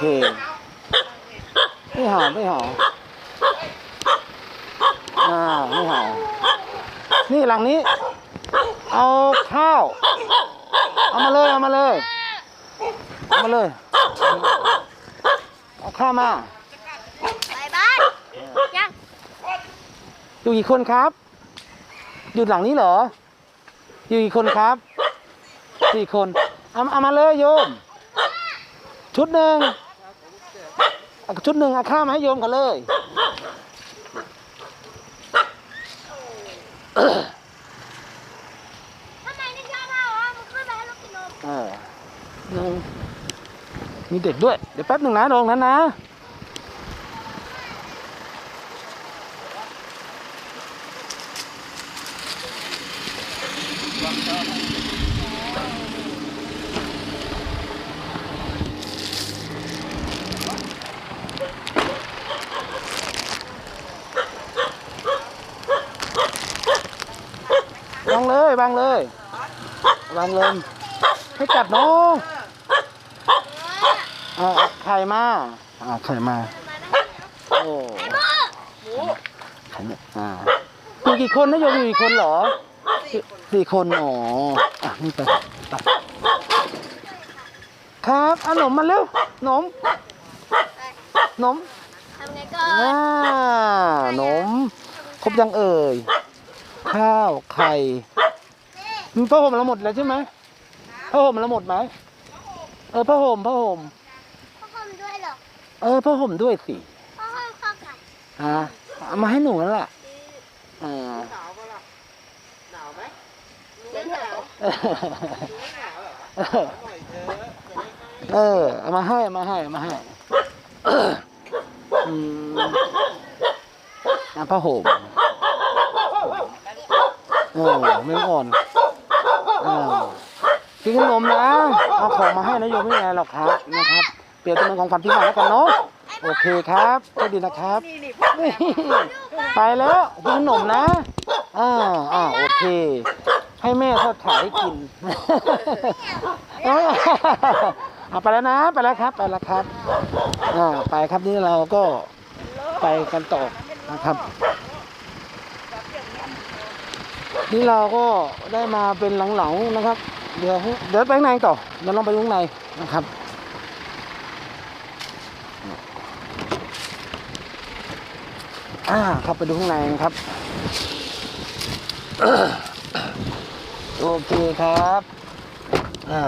เค ไม่เห่าไม่เห่าอ่าไม่เห่านี่หลังนี้ เอาข้าว เอามาเลยเอามาเลย เอามาเลย เอาข้าวมา ไปบ้านยังอยู่กี่คนครับ อยู่หลังนี้เหรอ อยู่กี่คนครับ สี่คน เอาเอามาเลยโยม ชุดหนึ่งเอา ชุดหนึ่งเอาข้าวมาให้โยมกันเลย ทำไมไม่ชอบเราอะมันขึ้นไปให้ลูกกินนม เออลงมีเด็กด้วย เดี๋ยวแป๊บหนึ่งนะลงนั้นนะางเลยวางเลยวางเลยให้จับน้องอ่าเอาไข่มาอ่าไข่มาโอ้ไข่เนี่ยอ่าอยู่กี่คนนะโยมอยู่กี่คนเหรอสี่สี่คนอ๋ออะนี่ไปไปครับเอาหนมมาเร็วหนมหนมทำไงก่อนอ่าหนมครบยังเอ่ย ข้าวไข่มีผ้าห่มเราหมดแล้วใช่ไหมผ้าห่มเราหมดไหมเออผ้าห่มผ้าห่มพ่อคอมด้วยเหรอเออผ้าห่มด้วยสิพ่อคอมข้าวไก่อ่าเอามาให้หนูแล้วล่ะอ่าหนาวปะล่ะหนาวไหมไม่หนาวเออหน่อยเถอะเออเอามาให้เอามาให้เอามาให้อืมอะผ้าห่ม เออเมืองอ่อนอ่ากินขนมนะ เอาของมาให้นะโยมไม่เป็นไรหรอกครับนะครับ เปลี่ยนเป็นของขวัญที่มาแล้วกันเนาะ โอเคครับโชคดีนะครับไปแล้วกินขนมนะอ่าอ่าโอเค ให้แม่ทอดขายกินเอาเอาไปแล้วนะ ไปแล้วครับ ไปแล้วครับอ่าไปครับนี่เราก็ไปกันต่อนะครับ นี่เราก็ได้มาเป็นหลังๆนะครับ เดี๋ยวเดี๋ยวไปข้างในต่อเดี๋ยวลองไปข้างในนะครับอ่าเข้าไปดูข้างในครับ โอเคครับอ่า